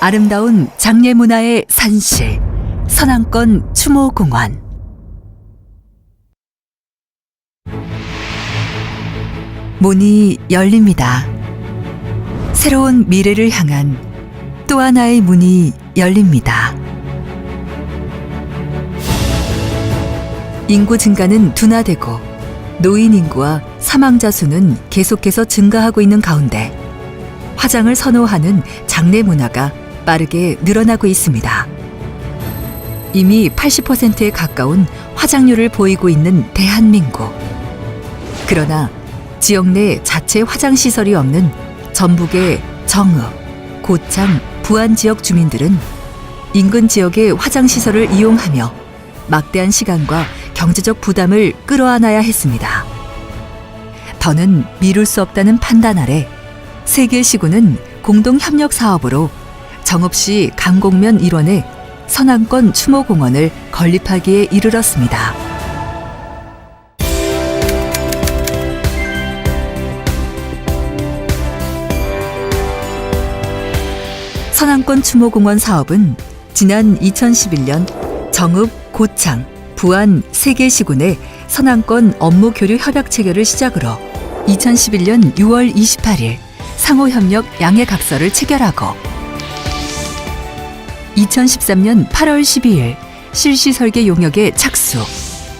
아름다운 장례 문화의 산실 선안권 추모공원 문이 열립니다. 새로운 미래를 향한 또 하나의 문이 열립니다. 인구 증가는 둔화되고 노인 인구와 사망자 수는 계속해서 증가하고 있는 가운데 화장을 선호하는 장례 문화가 빠르게 늘어나고 있습니다. 이미 80%에 가까운 화장률을 보이고 있는 대한민국. 그러나 지역 내 자체 화장 시설이 없는 전북의 정읍, 고창, 부안 지역 주민들은 인근 지역의 화장 시설을 이용하며 막대한 시간과 경제적 부담을 끌어안아야 했습니다. 더는 미룰 수 없다는 판단 아래 세계 시군은 공동 협력 사업으로 정읍시 강곡면 일원에 선안권 추모공원을 건립하기에 이르렀습니다. 선안권 추모공원 사업은 지난 2011년 정읍, 고창, 부안 세계시군의 선안권 업무 교류 협약 체결을 시작으로 2011년 6월 28일 상호협력 양해각서를 체결하고 2013년 8월 12일 실시 설계 용역에 착수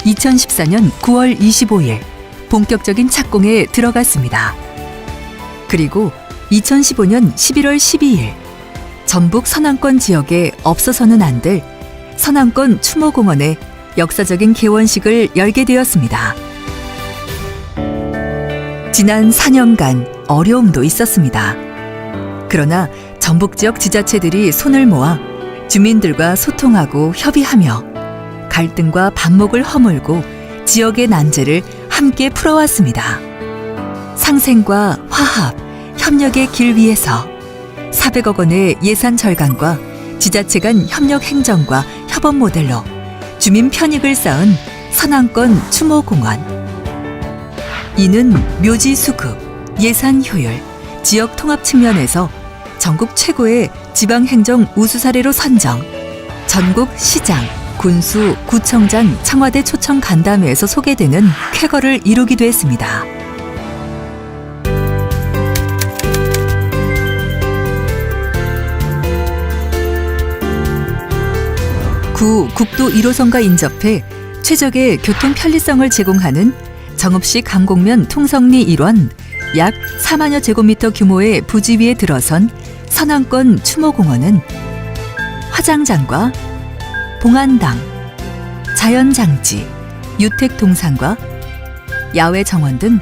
2014년 9월 25일 본격적인 착공에 들어갔습니다. 그리고 2015년 11월 12일 전북 서남권 지역에 없어서는 안 될 서남권 추모공원의 역사적인 개원식을 열게 되었습니다. 지난 4년간 어려움도 있었습니다. 그러나 전북 지역 지자체들이 손을 모아 주민들과 소통하고 협의하며 갈등과 반목을 허물고 지역의 난제를 함께 풀어왔습니다. 상생과 화합, 협력의 길 위에서 400억 원의 예산 절감과 지자체 간 협력 행정과 협업 모델로 주민 편익을 쌓은 선안권 추모공원. 이는 묘지 수급, 예산 효율, 지역 통합 측면에서 전국 최고의 지방행정 우수 사례로 선정, 전국 시장, 군수, 구청장, 청와대 초청 간담회에서 소개되는 쾌거를 이루기도 했습니다. 구 국도 1호선과 인접해 최적의 교통 편리성을 제공하는 정읍시 강곡면 통성리 일원 약 4만여 제곱미터 규모의 부지 위에 들어선 선안권 추모공원은 화장장과 봉안당, 자연장지, 유택동산과 야외 정원 등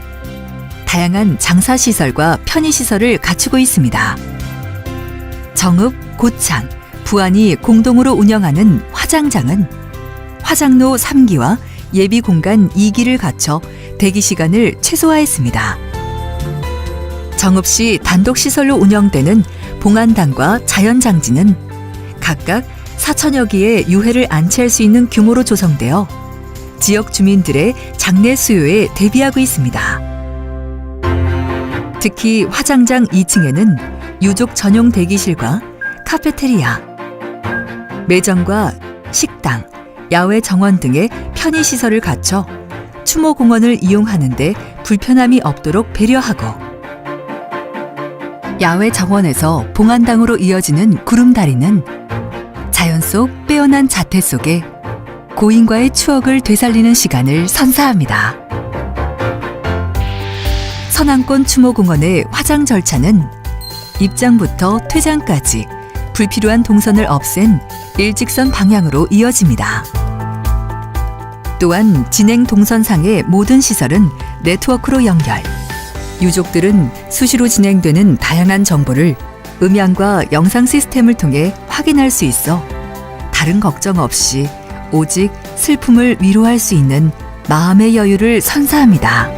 다양한 장사시설과 편의시설을 갖추고 있습니다. 정읍, 고창, 부안이 공동으로 운영하는 화장장은 화장로 3기와 예비 공간 2기를 갖춰 대기 시간을 최소화했습니다. 정읍시 단독 시설로 운영되는 봉안당과 자연장지는 각각 4천여 기의 유해를 안치할 수 있는 규모로 조성되어 지역 주민들의 장례 수요에 대비하고 있습니다. 특히 화장장 2층에는 유족 전용 대기실과 카페테리아, 매점과 식당, 야외 정원 등의 편의 시설을 갖춰 추모 공원을 이용하는데 불편함이 없도록 배려하고 야외 정원에서 봉안당으로 이어지는 구름다리는 자연 속 빼어난 자태 속에 고인과의 추억을 되살리는 시간을 선사합니다. 선안권 추모공원의 화장 절차는 입장부터 퇴장까지 불필요한 동선을 없앤 일직선 방향으로 이어집니다. 또한 진행 동선상의 모든 시설은 네트워크로 연결. 유족들은 수시로 진행되는 다양한 정보를 음향과 영상 시스템을 통해 확인할 수 있어 다른 걱정 없이 오직 슬픔을 위로할 수 있는 마음의 여유를 선사합니다.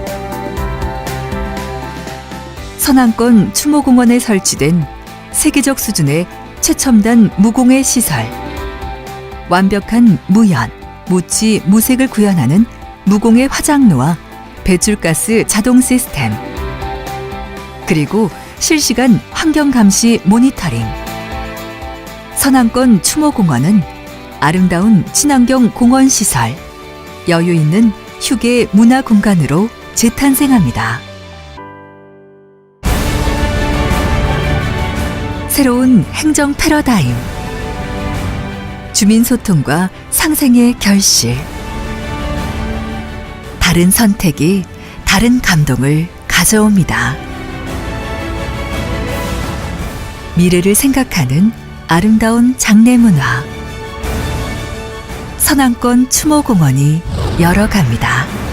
선안권 추모공원에 설치된 세계적 수준의 최첨단 무공해 시설. 완벽한 무연, 무치, 무색을 구현하는 무공해 화장로와 배출가스 자동 시스템. 그리고 실시간 환경 감시 모니터링. 선안권 추모공원은 아름다운 친환경 공원 시설, 여유 있는 휴게 문화 공간으로 재탄생합니다. 새로운 행정 패러다임. 주민 소통과 상생의 결실. 다른 선택이 다른 감동을 가져옵니다. 미래를 생각하는 아름다운 장례 문화. 선안권 추모공원이 열어갑니다.